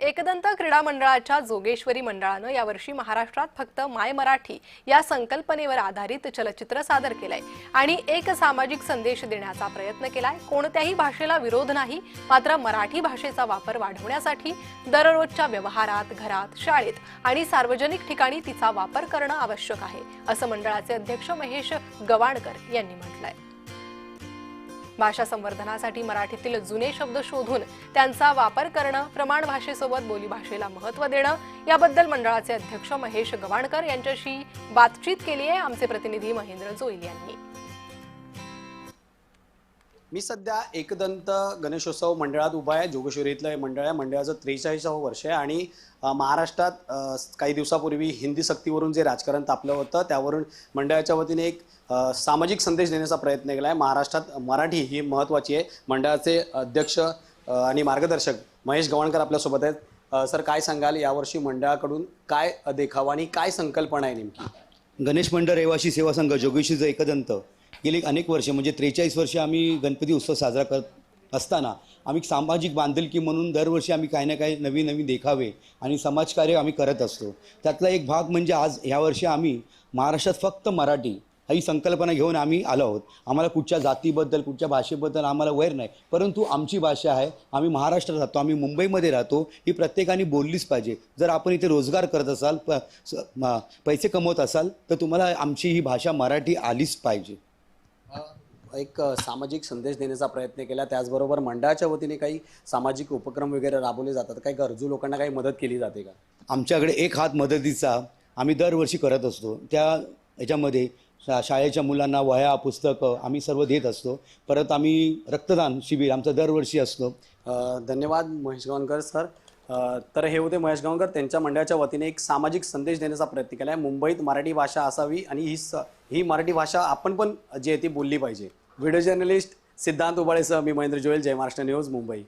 एकदंत क्रीडा मंडळाच्या जोगेश्वरी मंडळानं यावर्षी महाराष्ट्रात फक्त माय मराठी या संकल्पनेवर आधारित चलचित्र सादर केलंय. आणि एक सामाजिक संदेश देण्याचा प्रयत्न केलाय. कोणत्याही भाषेला विरोध नाही मात्र मराठी भाषेचा वापर वाढवण्यासाठी दररोजच्या व्यवहारात घरात शाळेत आणि सार्वजनिक ठिकाणी तिचा वापर करणं आवश्यक आहे असं मंडळाचे अध्यक्ष महेश गवाणकर यांनी म्हटलंय. भाषा संवर्धनासाठी मराठीतील जुने शब्द शोधून त्यांचा वापर करणं प्रमाण भाषेसोबत बोलीभाषेला महत्त्व देणं याबद्दल मंडळाचे अध्यक्ष महेश गवाणकर यांच्याशी बातचीत केली आहे आमचे प्रतिनिधी महेंद्र जोईल यांनी. मी सध्या एकदंत गणेशोत्सव मंडळात उभा आहे. जोगेश्वरी इथलं हे मंडळ आहे. मंडळाचं त्रेचाळीसावं वर्ष आहे आणि महाराष्ट्रात काही दिवसापूर्वी हिंदी सक्तीवरून जे राजकारण तापलं होतं त्यावरून मंडळाच्या वतीने एक सामाजिक संदेश देण्याचा प्रयत्न केला आहे महाराष्ट्रात मराठी ही महत्त्वाची आहे. मंडळाचे अध्यक्ष आणि मार्गदर्शक महेश गवणकर आपल्यासोबत आहेत. सर काय सांगाल यावर्षी मंडळाकडून? काय देखावा आणि काय संकल्पना आहे नेमकी? गणेश मंडळ रहिवासी सेवा संघ जोगेशीचं एकदंत. गेली अनेक वर्षे म्हणजे त्रेचाळीस वर्षे आम्ही गणपती उत्सव साजरा करत असताना आम्ही सामाजिक बांधिलकी म्हणून दरवर्षी आम्ही काही ना काही नवीन नवीन देखावे आणि समाजकार्य आम्ही करत असतो. त्यातला एक भाग म्हणजे आज ह्यावर्षी आम्ही महाराष्ट्रात फक्त मराठी ही संकल्पना घेऊन आम्ही आलो आहोत. आम्हाला कुठच्या जातीबद्दल कुठच्या भाषेबद्दल आम्हाला वैर नाही. परंतु आमची भाषा आहे आम्ही महाराष्ट्रात राहतो आम्ही मुंबईमध्ये राहतो ही प्रत्येकाने बोललीच पाहिजे. जर आपण इथे रोजगार करत असाल प पैसे कमवत असाल तर तुम्हाला आमची ही भाषा मराठी आलीच पाहिजे. एक सामाजिक संदेश देण्याचा प्रयत्न केला. त्याचबरोबर मंडळाच्या वतीने काही सामाजिक उपक्रम वगैरे राबवले जातात. काही गरजू लोकांना काही मदत केली जाते का? आमच्याकडे एक हात मदतीचा आम्ही दरवर्षी करत असतो. त्या ह्याच्यामध्ये शा शाळेच्या मुलांना वह्या पुस्तकं आम्ही सर्व देत असतो. परत आम्ही रक्तदान शिबिर आमचं दरवर्षी असतं. धन्यवाद महेश गावणकर सर. तर हे होते महेश गावणकर. त्यांच्या मंडळाच्या वतीने एक सामाजिक संदेश देण्याचा प्रयत्न केला आहे. मुंबईत मराठी भाषा असावी आणि ही स ही मराठी भाषा आपण पण जी आहे ती बोलली पाहिजे. व्हिडिओ जर्नलिस्ट सिद्धांत उबाळेसह मी महेंद्र जोयल जय महाराष्ट्र न्यूज मुंबई.